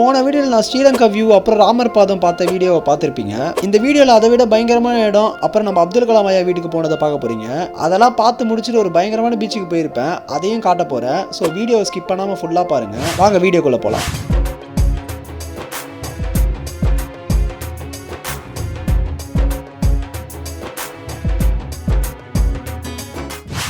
போன வீடியோவில் நான் ஸ்ரீலங்கா வியூ அப்புறம் ராமர் பாதம் பார்த்த வீடியோவை பார்த்துருப்பீங்க. இந்த வீடியோவில் அதை விட பயங்கரமான இடம் அப்புறம் நம்ம அப்துல் கலாம் ஐயா வீட்டுக்கு போனதை பார்க்க போறீங்க. அதெல்லாம் பார்த்து முடிச்சுட்டு ஒரு பயங்கரமான பீச்சுக்கு போயிருப்பேன். அதையும் காட்ட போறேன். ஸோ வீடியோவை ஸ்கிப் பண்ணாமல் ஃபுல்லாக பாருங்க. வாங்க வீடியோக்குள்ளே போகலாம்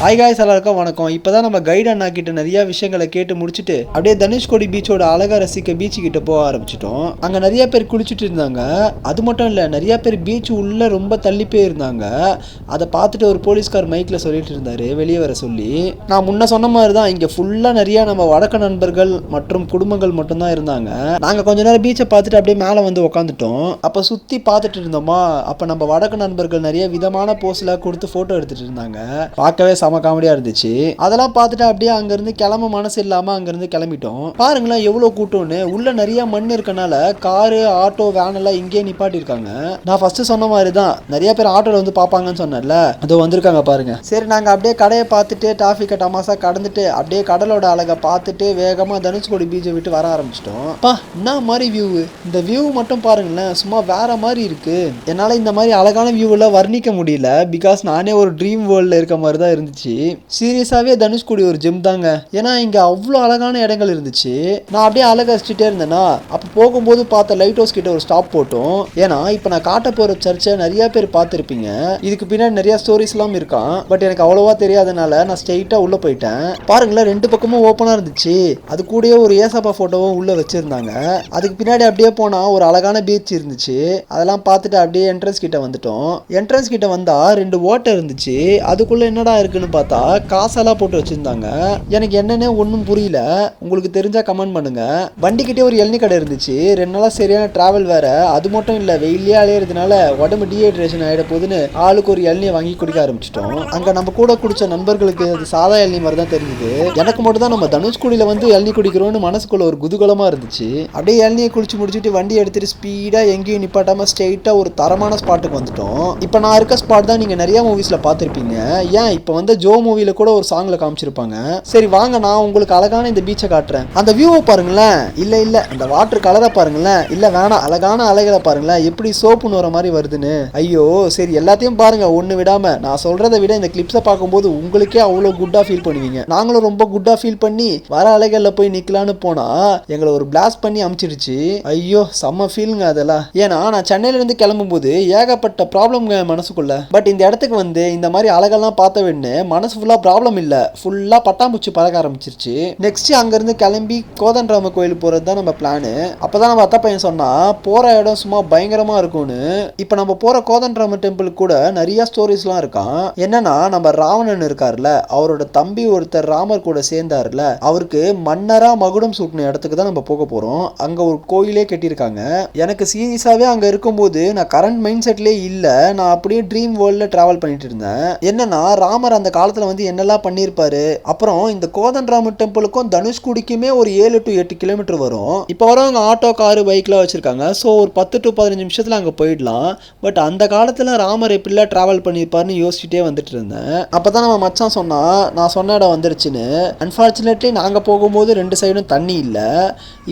ஹாய் காய்ஸ் எல்லாருக்கும் வணக்கம். இப்போ தான் நம்ம கைடு அண்ணா கிட்ட நிறைய விஷயங்களை கேட்டு முடிச்சுட்டு அப்படியே தனுஷ்கோடி பீச்சோட அழகா ரசிக்க பீச் கிட்ட போக ஆரம்பிச்சிட்டோம். அங்கே நிறைய பேர் குளிச்சுட்டு இருந்தாங்க. அது மட்டும் இல்லை நிறைய பேர் பீச் உள்ள ரொம்ப தள்ளி போய் இருந்தாங்க. அதை பார்த்துட்டு ஒரு போலீஸ்கார் மைக்கில் சொல்லிட்டு இருந்தாரு. வெளியே வர சொல்லி. நான் முன்ன சொன்ன மாதிரி தான் இங்கே ஃபுல்லாக நிறைய நம்ம வடக்க நண்பர்கள் மற்றும் குடும்பங்கள் மட்டும்தான் இருந்தாங்க. நாங்கள் கொஞ்ச நேரம் பீச்சை பார்த்துட்டு அப்படியே மேலே வந்து உக்காந்துட்டோம். அப்போ சுற்றி பார்த்துட்டு இருந்தோமா? அப்போ நம்ம வடக்கு நண்பர்கள் நிறைய விதமான போஸ்ல கொடுத்து ஃபோட்டோ எடுத்துட்டு இருந்தாங்க. பார்க்கவே செம காமெடியாக இருந்துச்சு. அதெல்லாம் பார்த்துட்டு அப்படியே அங்கேருந்து கிளம்ப மனசு இல்லாமல் அங்கேருந்து கிளம்பிட்டோம். பாருங்களேன் எவ்வளோ கூட்டம்னு. உள்ள நிறைய மண் இருக்கனால காரு ஆட்டோ வேன் எல்லாம் இங்கேயே நிப்பாட்டியிருக்காங்க. நான் ஃபர்ஸ்ட் சொன்ன மாதிரி தான் நிறைய பேர் ஆட்டோவில் வந்து பார்ப்பாங்கன்னு சொன்னேன்ல. அதோ வந்திருக்காங்க பாருங்க. சரி நாங்கள் அப்படியே கடையை பார்த்துட்டு டிராஃபிக்கை டமாசா கடந்துட்டு அப்படியே கடலோட அழகை பார்த்துட்டு வேகமாக தனுஷ்கோடி பீச்சை விட்டு வர ஆரம்பிச்சிட்டோம். பா என்ன மாதிரி வியூ இந்த வியூ மட்டும் பாருங்களேன் சும்மா வேற மாதிரி இருக்கு. என்னால் இந்த மாதிரி அழகான வியூவில் வர்ணிக்க முடியல. பிகாஸ் நானே ஒரு ட்ரீம் வேர்ல்டில் இருக்க மாதிரி தான் இருந்துச்சு. சீரியஸாகவே தனுஷ்கோடி ஒரு ஜிம் தாங்க. ஏன்னா இங்கே அவ்வளோ அழகான இடங்கள் இருந்துச்சு. நான் அப்படியே அழகசிட்டே இருந்தேன்னா அப்போ போகும்போது பார்த்த லைட் ஹவுஸ் கிட்ட ஒரு ஸ்டாப் போட்டோம். ஏன்னா இப்போ நான் காட்ட போகிற சர்ச்சை நிறைய பேர் பார்த்துருப்பீங்க. இதுக்கு பின்னாடி நிறைய ஸ்டோரிஸ்லாம் இருக்கான். பட் எனக்கு அவ்வளோவா தெரியாதனால நான் ஸ்ட்ரெயிட்டாக உள்ளே போயிட்டேன். பாருங்களேன் ரெண்டு பக்கமும் ஓப்பனாக இருந்துச்சு. அது கூடயே ஒரு ஏசப்பா ஃபோட்டோவும் உள்ளே வச்சுருந்தாங்க. அதுக்கு பின்னாடி அப்படியே போனால் ஒரு அழகான பீச் இருந்துச்சு. அதெல்லாம் பார்த்துட்டு அப்படியே என்ட்ரன்ஸ் கிட்ட வந்துட்டோம். என்ட்ரன்ஸ் கிட்ட வந்தால் ரெண்டு ஓட்டை இருந்துச்சு. அதுக்குள்ளே என்னடா இருக்குன்னு பார்த்தா காசெல்லாம் போட்டு வச்சுருந்தாங்க. எனக்கு என்னன்னே ஒன்றும் புரியல. உங்களுக்கு தெரிஞ்சால் கமெண்ட் பண்ணுங்க. வண்டிக்கிட்டே ஒரு எண்ணெய் கடை இருந்துச்சு. ரெண்டு நாளாக சரியான டிராவல் வேற. அது மட்டும் இல்லை வெயிலே அலையிறதுனால உடம்பு டீஹைட்ரேஷன் ஆகிட போதுன்னு ஆளுக்கு ஒரு எண்ணெயை வாங்கி குடிக்க ஆரம்பிச்சிட்டோம். அங்கே நம்ம கூட குடிச்ச நண்பர்களுக்கு அது சாதா எண்ணெய் மாதிரி தான் தெரிஞ்சுது. எனக்கு மட்டும் தான் நம்ம தனுஷ்கோடியில் வந்து எண்ணெய் குடிக்கிறோம்னு மனசுக்குள்ள ஒரு குதூகலமாக இருந்துச்சு. அப்படியே எண்ணெயை குடிச்சு முடிச்சுட்டு வண்டி எடுத்துட்டு ஸ்பீடாக எங்கேயும் நிப்பாட்டாமல் ஸ்ட்ரெயிட்டாக ஒரு தரமான ஸ்பாட்டுக்கு வந்துட்டோம். இப்போ நான் இருக்க ஸ்பாட் தான் நீங்கள் நிறையா மூவிஸில் பார்த்துருப்பீங்க. ஏன் இப்போ வந்து ஜோ மூவியில் கூட ஒரு சாங்கில் காமிச்சிருப்பாங்க. சரி வாங்க நான் உங்களுக்கு அழகான இந்த பீச்சை காட்டுறேன். அந்த வியூவை பாருங்களேன். இல்லை இல்லை. அந்த வாட்டர் கலரை பாருங்களேன். இல்லை வேணாம். அழகான அலைகளை பாருங்களேன். எப்படி சோப்புன்னு வர மாதிரி வருதுன்னு. ஐயோ சரி எல்லாத்தையும் பாருங்க. ஒன்று விடாம. நான் சொல்றதை விட இந்த கிளிப்ஸை பார்க்கும்போது உங்களுக்கே அவ்வளோ குட்டாக ஃபீல் பண்ணுவீங்க. நாங்களும் ரொம்ப குட்டாக ஃபீல் பண்ணி வர அலைகளில் போய் நிற்கலான்னு போனா எங்களை ஒரு பிளாஸ்ட் பண்ணி அமிச்சிருச்சு ஐயோ செம்ம ஃபீலுங்க அதெல்லாம். ஏன்னா நான் சென்னையிலேருந்து கிளம்பும்போது ஏகப்பட்ட ப்ராப்ளம் மனசுக்குள்ள. பட் இந்த இடத்துக்கு வந்து இந்த மாதிரி அழகெல்லாம் பார்த்த வேணுன்னு மனசு ஃபுல்லாக ப்ராப்ளம் இல்லை. ஃபுல்லாக பட்டாம்பூச்சி பறக்க ஆரம்பிச்சிருச்சு. நெக்ஸ்ட் அங்கேருந்து கிளம்பி கோதண்டராம கோயில் போகிறது தான் நம்ம பிளானு அப்போ தான் நம்ம அத்தை பையன் சொன்னால் போகிற இடம் சும்மா பயங்கரமாக இருக்கும்னு. இப்போ நம்ம போகிற கோதண்டராம டெம்பிள் கூட நிறைய ஸ்டோரிஸ்லாம் இருக்கான். என்னன்னா நம்ம ராவணன் இருக்கார்ல அவரோட தம்பி ஒருத்தர் ராமர் கூட சேர்ந்தார்ல அவருக்கு மன்னராக மகுடம் சூட்டின இடத்துக்கு தான் நம்ம போக போகிறோம் அங்கே ஒரு கோயிலே கட்டியிருக்காங்க. எனக்கு சீரியஸாகவே அங்கே இருக்கும்போது நான் கரண்ட் மைண்ட் செட்லேயே இல்லை. நான் அப்படியே ட்ரீம் வேர்ல்டில் ட்ராவல் பண்ணிட்டு இருந்தேன். என்னன்னா ராமர் அந்த காலத்தில் வந்து என்னெல்லாம் பண்ணியிருப்பாரு? அப்புறம் இந்த கோதண்டராம டெம்பிளுக்கும் தனுஷ்குடிக்குமே ஒரு ஏழு டு எட்டு கிலோமீட்டர் வரும். இப்போ வரவங்க ஆட்டோ காரு பைக்லாம் வச்சுருக்காங்க. ஸோ ஒரு பத்து டு பதினஞ்சு நிமிஷத்தில் அங்கே போயிடலாம். பட் அந்த காலத்தில் ராமர் எப்படிலாம் ட்ராவல் பண்ணியிருப்பாருன்னு யோசிச்சுட்டே வந்துட்டு இருந்தேன். அப்போ தான் நம்ம மச்சான் சொன்னால் நான் சொன்ன இடம் வந்துருச்சுன்னு. அன்ஃபார்ச்சுனேட்லி நாங்கள் போகும்போது ரெண்டு சைடும் தண்ணி இல்லை.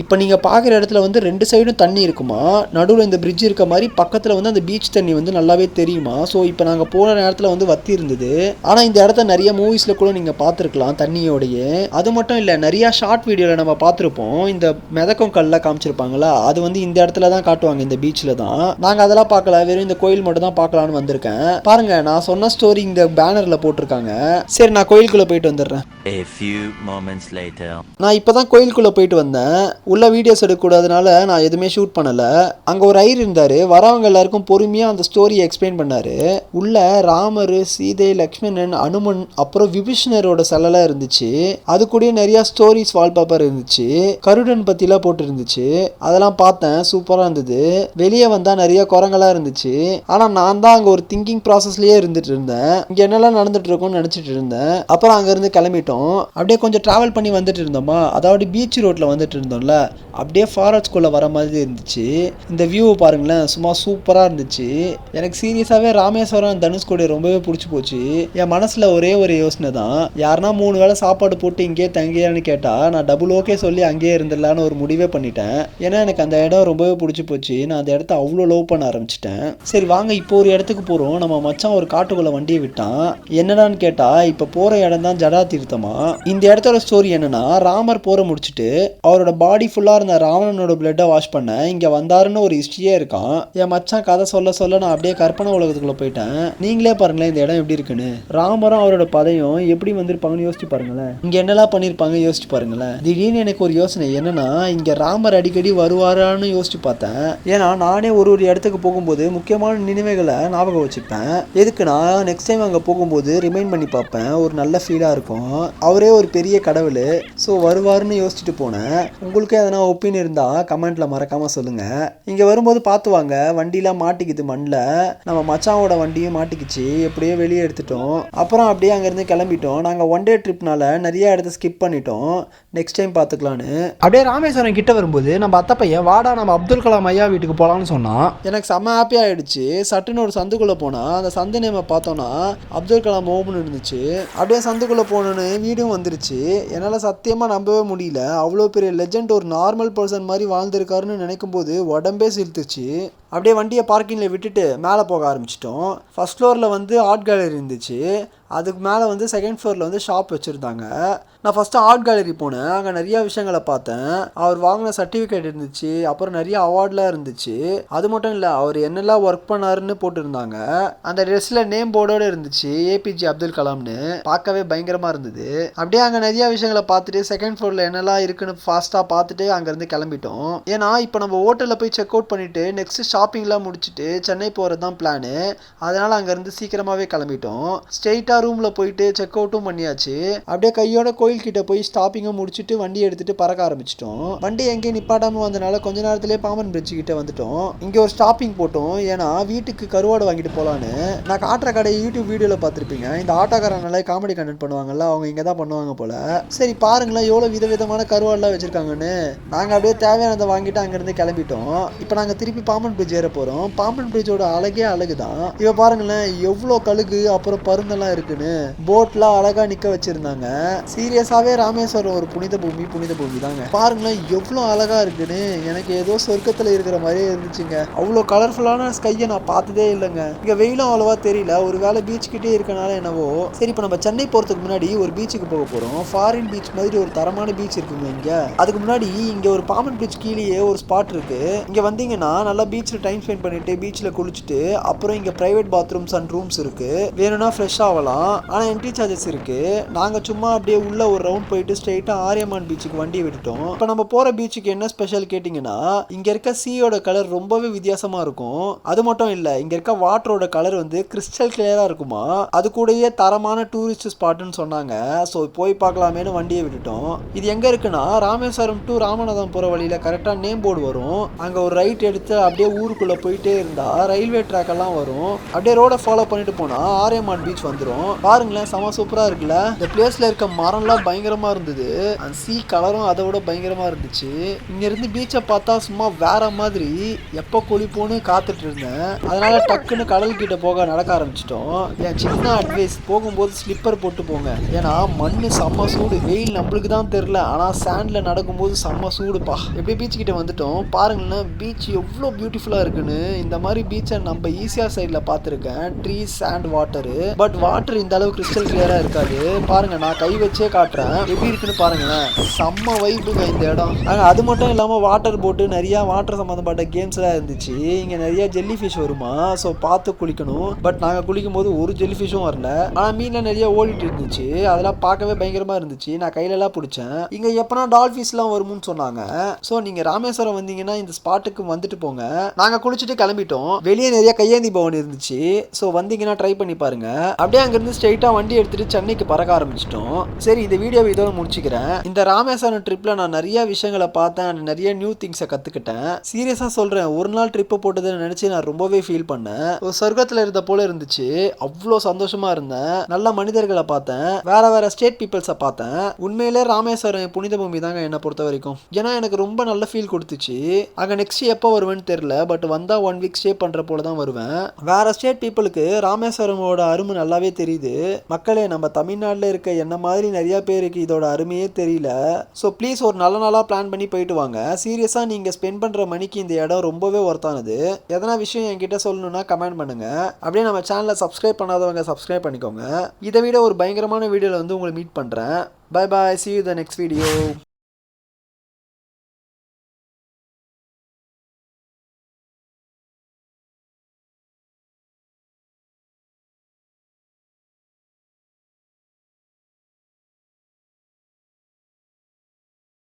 இப்போ நீங்கள் பார்க்குற இடத்துல வந்து ரெண்டு சைடும் தண்ணி இருக்குமா? நடுவில் இந்த பிரிட்ஜ் இருக்க மாதிரி பக்கத்தில் வந்து அந்த பீச் தண்ணி வந்து நல்லாவே தெரியுமா? ஸோ இப்போ நாங்கள் போன நேரத்தில் வந்து வத்தி இருந்தது. ஆனால் இந்த இடத்த நிறைய மூவிஸில் கூட நீங்கள் பார்த்துருக்கலாம் தண்ணியோடையே. அது மட்டும் இல்லை நிறைய ஷார்ட் வீடியோவில் நம்ம பார்த்துருப்போம். இந்த மிதக்கும் கல்ல காமிச்சிருப்பாங்களா? அது வந்து இந்த இடத்துல தான் காட்டுவாங்க இந்த பீச்சில் தான். நாங்கள் அதெல்லாம் பார்க்கல வெறும் இந்த கோயில் மட்டும் தான் பார்க்கலான்னு வந்திருக்கேன். பாருங்க நான் சொன்ன ஸ்டோரி இந்த பேனரில் போட்டிருக்காங்க. சரி நான் கோயிலுக்குள்ளே போயிட்டு வந்துடுறேன். A few moments later. நான் இப்போ தான் கோயிலுக்குள்ளே போயிட்டு வந்தேன். உள்ள வீடியோஸ் எடுக்கக்கூடாதனால நான் எதுவுமே ஷூட் பண்ணலை. அங்கே ஒரு ஐயர் இருந்தார். வரவங்க எல்லாருக்கும் பொறுமையாக அந்த ஸ்டோரியை எக்ஸ்பிளைன் பண்ணார். உள்ள ராமர் சீதை லக்ஷ்மணன் அனுமன் அப்புறம் விபீஷணரோட சிலைலாம் இருந்துச்சு. அது கூட நிறைய ஸ்டோரிஸ் வால்பேப்பர் இருந்துச்சு. கருடன் பற்றிலாம் போட்டு இருந்துச்சு அதெல்லாம் பார்த்தேன். சூப்பராக இருந்தது. வெளியே வந்தால் நிறைய குரங்கெல்லாம் இருந்துச்சு. ஆனால் நான் தான் அங்கே ஒரு திங்கிங் ப்ராசஸ்லேயே இருந்துட்டு இருந்தேன். இங்கே என்னெல்லாம் நடந்துட்டு இருக்கும்னு நினச்சிட்டு இருந்தேன். அப்புறம் அங்கேருந்து கிளம்பிட்டோம். அப்படியே கொஞ்சம் ட்ராவல் பண்ணி வந்துட்டு இருந்தோமா? அதாவது பீச் ரோட்டில் வந்துட்டு இருந்தோம்ல. அப்படியே ஃபாரஸ்ட்குள்ளே வர மாதிரி இருந்துச்சு. இந்த வியூவை பாருங்களேன். சும்மா சூப்பராக இருந்துச்சு. எனக்கு சீரியஸாகவே ராமேஸ்வரம் தனுஷ்கோடி ரொம்பவே பிடிச்சி போச்சு. என் மனசில் ஒரே ஒரு யோசனை தான். யாருன்னா மூணு வேளை சாப்பாடு போட்டு இங்கேயே தங்கியான்னு கேட்டால் நான் டபுள் ஓகே சொல்லி அங்கேயே இருந்துடலான்னு ஒரு முடிவே பண்ணிட்டேன். ஏன்னா எனக்கு அந்த இடம் ரொம்பவே பிடிச்சி போச்சு. நான் அந்த இடத்த அவ்வளோ லவ் பண்ண ஆரம்பிச்சிட்டேன். சரி வாங்க இப்போ ஒரு இடத்துக்கு போகிறோம் நம்ம மச்சான் ஒரு காட்டுக்குள்ளே வண்டியை விட்டான். என்னடான்னு கேட்டால் இப்போ போகிற இடம் தான் ஜடா தீர்த்தமா? இந்த இடத்தோட ஸ்டோரி என்னன்னா ராமர் போற முடிச்சுட்டு அவரோட பாடி ஃபுல்லாக இருந்த ராவணனோட பிளட்டை வாஷ் பண்ண இங்கே வந்தாருன்னு ஒரு ஹிஸ்ட்ரியே இருக்கான். என் மச்சான் கதை சொல்ல சொல்ல நான் அப்படியே கற்பனை உலகத்துக்குள்ள போயிட்டேன். நீங்களே பாருங்களேன் இந்த இடம் எப்படி இருக்குன்னு. ராமரும் அவரோட பதையும் எப்படி வந்திருப்பாங்கன்னு யோசிச்சு பாருங்களேன். இங்க என்னெல்லாம் பண்ணிருப்பாங்க யோசிச்சு பாருங்களேன். திடீர்னு எனக்கு ஒரு யோசனை என்னன்னா இங்க ராமர் அடிக்கடி வருவாரான்னு யோசிச்சு பார்த்தேன். ஏன்னா நானே ஒரு ஒரு இடத்துக்கு போகும்போது முக்கியமான நினைவுகளை ஞாபகம் வச்சுப்பேன். எதுக்குன்னா நெக்ஸ்ட் டைம் அங்கே போகும்போது ரிமைண்ட் பண்ணி பார்ப்பேன். ஒரு நல்ல ஃபீலாக இருக்கும். அவரே ஒரு பெரிய கடவுள். ஸோ வருவாருன்னு யோசிச்சுட்டு போனேன். உங்களுக்கு எதனா ஒப்பீனியன் இருந்தால் கமெண்ட்ல மறக்காம சொல்லுங்க. இங்கே வரும்போது பார்த்து வாங்க. வண்டிலாம் மாட்டிக்குது மண்ணில் நம்ம மச்சாவோட வண்டியும் மாட்டிக்கிச்சு. எப்படியோ வெளியே எடுத்துட்டோம். அப்புறம் அப்படியே அங்கேருந்து கிளம்பிட்டோம். நாங்கள் ஒன் டே ட்ரிப்னால நிறைய இடத்த ஸ்கிப் பண்ணிட்டோம். நெக்ஸ்ட் டைம் பார்த்துக்கலான்னு. அப்படியே ராமேஸ்வரம் கிட்ட வரும்போது நம்ம அத்தை பையன் வாடா நம்ம அப்துல் கலாம் ஐயா வீட்டுக்கு போகலான்னு சொன்னான் எனக்கு செம்ம ஹாப்பி ஆயிடுச்சு. சட்டுன்னு ஒரு சந்துக்குள்ளே போனால் அந்த சந்து நேமை பார்த்தோன்னா அப்துல் கலாம் ஓம்னு இருந்துச்சு. அப்படியே சந்துக்குள்ளே போகணுன்னு வீடும் வந்துருச்சு. என்னால் சத்தியமாக நம்பவே முடியல. அவ்வளோ பெரிய லெஜெண்ட் ஒரு நார்மல் பர்சன் மாதிரி வாழ்ந்திருக்காருன்னு நினைக்கும் போது உடம்பே சிலுத்துச்சு அப்படியே வண்டியை பார்க்கிங்கில் விட்டுட்டு மேலே போக ஆரம்பிச்சிட்டோம். ஃபர்ஸ்ட் ஃப்ளோரில் வந்து ஆர்ட் கேலரி இருந்துச்சு. அதுக்கு மேலே வந்து செகண்ட் ஃப்ளோரில் வந்து ஷாப் வச்சுருந்தாங்க. நான் ஃபஸ்ட்டு ஆர்ட் கேலரி போனேன். அங்கே நிறைய விஷயங்களை பார்த்தேன். அவர் வாங்கின சர்டிஃபிகேட் இருந்துச்சு. அப்புறம் நிறைய அவார்ட்லாம் இருந்துச்சு. அது மட்டும் இல்லை அவர் என்னெல்லாம் ஒர்க் பண்ணாருன்னு போட்டிருந்தாங்க. அந்த ட்ரெஸ்ஸில் நேம் போர்டோட இருந்துச்சு. ஏபிஜே அப்துல் கலாம்னு. பார்க்கவே பயங்கரமாக இருந்தது. அப்படியே அங்கே நிறைய விஷயங்களை பார்த்துட்டு செகண்ட் ஃப்ளோரில் என்னெல்லாம் இருக்குன்னு ஃபாஸ்ட்டாக பார்த்துட்டு அங்கேருந்து கிளம்பிட்டோம். ஏன்னா இப்போ நம்ம ஹோட்டலில் போய் செக் அவுட் பண்ணிவிட்டு நெக்ஸ்ட் ஷாப்பிங்லாம் முடிச்சுட்டு சென்னை போகிறது தான் பிளானு அதனால் அங்கேருந்து சீக்கிரமாகவே கிளம்பிட்டோம். ஸ்ட்ரெயிட்டாக ரூமில் போயிட்டு செக் அவுட்டும் பண்ணியாச்சு. அப்படியே கையோட கோயில் கோயில்கிட்ட போய் ஸ்டாப்பிங்கை முடிச்சுட்டு வண்டி எடுத்துட்டு பறக்க ஆரம்பிச்சிட்டோம். வண்டி எங்கேயும் நிப்பாட்டாமல் வந்தனால கொஞ்ச நேரத்திலே பாம்பன் பிரிட்ஜ் கிட்ட வந்துட்டோம். இங்கே ஒரு ஸ்டாப்பிங் போட்டோம். ஏன்னா வீட்டுக்கு கருவாடு வாங்கிட்டு போகலான்னு நான் காட்டுற கடை யூடியூப் வீடியோவில் பார்த்துருப்பீங்க. இந்த ஆட்டோக்காரன் நல்லா காமெடி கண்டென்ட் பண்ணுவாங்கல்ல அவங்க இங்கே தான் பண்ணுவாங்க போல. சரி பாருங்களேன் எவ்வளோ விதவிதமான கருவாடெலாம் வச்சுருக்காங்கன்னு. நாங்கள் அப்படியே தேவையானதை வாங்கிட்டு அங்கேருந்து கிளம்பிட்டோம். இப்போ நாங்கள் திருப்பி பாம்பன் பிரிட்ஜ் ஏற போகிறோம் பாம்பன் பிரிட்ஜோட அழகே அழகு தான் இப்போ பாருங்களேன் எவ்வளோ கழுகு அப்புறம் பருந்தெல்லாம் இருக்குன்னு. போட்லாம் நிற்க வச்சுருந்தாங்க. வச்சிருந்தாங்க சீரியஸாகவே ராமேஸ்வரம் ஒரு புனித பூமி புனித பூமி தாங்க பாருங்களேன் எவ்வளோ அழகாக இருக்குன்னு. எனக்கு ஏதோ சொர்க்கத்தில் இருக்கிற மாதிரியே இருந்துச்சுங்க. அவ்வளோ கலர்ஃபுல்லான ஸ்கையை நான் பார்த்ததே இல்லைங்க. இங்கே வெயிலும் அவ்வளோவா தெரியல. ஒரு வேலை பீச் கிட்டே இருக்கனால என்னவோ. சரி இப்போ நம்ம சென்னை போகிறதுக்கு முன்னாடி ஒரு பீச்சுக்கு போக போகிறோம் ஃபாரின் பீச் மாதிரி ஒரு தரமான பீச் இருக்குங்க இங்கே. அதுக்கு முன்னாடி இங்கே ஒரு பாமன் பீச் கீழேயே ஒரு ஸ்பாட் இருக்குது இங்கே வந்தீங்கன்னா நல்லா பீச்சில் டைம் ஸ்பெண்ட் பண்ணிட்டு பீச்சில் குளிச்சுட்டு அப்புறம் இங்கே ப்ரைவேட் பாத்ரூம்ஸ் அண்ட் ரூம்ஸ் இருக்குது வேணும்னா ஃப்ரெஷ் ஆகலாம். ஆனால் என்ட்ரி சார்ஜஸ் இருக்குது நாங்கள் சும்மா அப்படியே உள்ள ஒரு ரவுண்ட் போயிட்டு ஸ்ட்ரெயிட்டாக ஆரியமான் பீச்சுக்கு வண்டி விட்டுட்டோம். இப்போ நம்ம போகிற பீச்சுக்கு என்ன ஸ்பெஷல் கேட்டிங்கன்னா இங்கே இருக்க சீயோட கலர் ரொம்பவே வித்தியாசமாக இருக்கும். அது மட்டும் இல்லை இங்கே இருக்க வாட்டரோட கலர் வந்து கிறிஸ்டல் கிளியராக இருக்குமா? அது கூடயே தரமான டூரிஸ்ட் ஸ்பாட்னு சொன்னாங்க. ஸோ போய் பார்க்கலாமேனு வண்டியை விட்டுட்டோம். இது எங்கே இருக்குன்னா ராமேஸ்வரம் டு ராமநாதம் போகிற வழியில் கரெக்டாக நேம் போர்டு வரும். அங்கே ஒரு ரைட் எடுத்து அப்படியே ஊருக்குள்ளே போயிட்டே இருந்தால் ரயில்வே ட்ராக் எல்லாம் வரும். அப்படியே ரோட ஃபாலோ பண்ணிட்டு போனால் ஆரியமான் பீச் வந்துடும் பாருங்களேன் செம சூப்பராக இருக்குல்ல. இந்த பிளேஸில் இருக்க மரம்லாம் பயங்கரமா இருந்தது. அந்த சீ கலரும் அதை விட பயங்கரமா இருந்துச்சு. இங்க இருந்து பீச்சை பார்த்தா சும்மா வேற மாதிரி எப்போ குளிப்போன்னு காத்துட்டு இருந்தேன். அதனால டக்குன்னு கடல் கிட்ட போக நடக்க ஆரம்பிச்சிட்டோம். என் சின்ன அட்வைஸ் போகும்போது ஸ்லிப்பர் போட்டு போங்க. ஏன்னா மண் செம்ம சூடு. வெயில் நம்மளுக்கு தான் தெரில ஆனா சாண்ட்ல நடக்கும்போது செம்ம சூடுப்பா. எப்படி பீச் கிட்ட வந்துட்டோம். பாருங்களேன் பீச் எவ்வளோ பியூட்டிஃபுல்லா இருக்குன்னு. இந்த மாதிரி பீச்சை நம்ம ஈஸியா சைடில் பார்த்துருக்கேன். Trees sand water but water இந்த அளவு கிறிஸ்டல் கிளியரா இருக்காது. பாருங்க நான் கை வச்சே காட்டுறேன் எப்படி இருக்குன்னு பாருங்களேன். செம்ம வைப்புங்க இந்த இடம். ஆனா, அது மட்டும் இல்லாம வாட்டர் போட்டு நிறைய வாட்டர் சம்மந்தப்பட்ட கேம்ஸ் எல்லாம் இருந்துச்சு. இங்க நிறைய ஜெல்லி ஃபிஷ் வருமா? ஸோ பார்த்து குளிக்கணும். பட் நாங்க குளிக்கும் போது ஒரு ஜெல்லி ஃபிஷும் வரல. ஆனா மீன்ல நிறைய ஓடிட்டு இருந்துச்சு. அதெல்லாம் பார்க்கவே பயங்கரமா இருந்துச்சு. நான் கையில எல்லாம் பிடிச்சேன். இங்க எப்பனா டால்ஃபின்ஸ்லாம் வரும்னு சொன்னாங்க. ஸோ நீங்க ராமேஸ்வரம் வந்தீங்கன்னா இந்த ஸ்பாட்டுக்கு வந்துட்டு போங்க. நாங்க குளிச்சுட்டு கிளம்பிட்டோம். வெளியே நிறைய கையேந்தி பவன் இருந்துச்சு. ஸோ வந்தீங்கன்னா ட்ரை பண்ணி பாருங்க. அப்படியே அங்கிருந்து ஸ்ட்ரெயிட்டா வண்டி எடுத்துட்டு சென்னைக்கு பறக்க ஆரம்பிச்சிட்டோம். சரி இந்த வீடியோ இதோட முடிச்சுக்கிறேன். இந்த ராமேஸ்வரம் ட்ரிப்பில் நான் நிறைய விஷயங்களை பார்த்தேன். and நிறைய நியூ திங்ஸை கற்றுக்கிட்டேன் சீரியஸாக சொல்கிறேன் ஒரு நாள் ட்ரிப்பை போட்டதுன்னு நினச்சி நான் ரொம்பவே ஃபீல் பண்ணேன். ஒரு சொர்க்கத்தில் இருந்த போல இருந்துச்சு. அவ்வளோ சந்தோஷமாக இருந்தேன். நல்ல மனிதர்களை பார்த்தேன். வேற வேற ஸ்டேட் பீப்புள்ஸை பார்த்தேன். உண்மையிலே ராமேஸ்வரம் புனித பூமி தாங்க என்னை பொறுத்த வரைக்கும். ஏன்னா எனக்கு ரொம்ப நல்ல ஃபீல் கொடுத்துச்சு. அங்கே நெக்ஸ்ட் எப்போ வருவேன்னு தெரியல. பட் வந்தால் ஒன் வீக் ஸ்டே பண்ணுற போல தான் வருவேன். வேற ஸ்டேட் பீப்புளுக்கு ராமேஸ்வரமோட அருமை நல்லாவே தெரியுது. மக்களே நம்ம தமிழ்நாட்டில் இருக்க என்ன மாதிரி நிறைய பேருக்கு இதோட அருமையே தெரியல. ஸோ ப்ளீஸ் ஒரு நல்ல நாளாக பிளான் பண்ணி போயிட்டு வாங்க. சீரியஸாக நீங்கள் ஸ்பெண்ட் பண்ணுற மணிக்கு இந்த இடம் ரொம்பவே ஒர்த்தானது எதனா விஷயம் என்கிட்ட சொல்லணும்னா கமெண்ட் பண்ணுங்க. அப்படியே நம்ம சேனலை சப்ஸ்கிரைப் பண்ணாதவங்க சப்ஸ்கிரைப் பண்ணிக்கோங்க. இதை விட ஒரு பயங்கரமான வீடியோவில் வந்து உங்களை மீட் பண்ணுறேன் bye bye see you the next video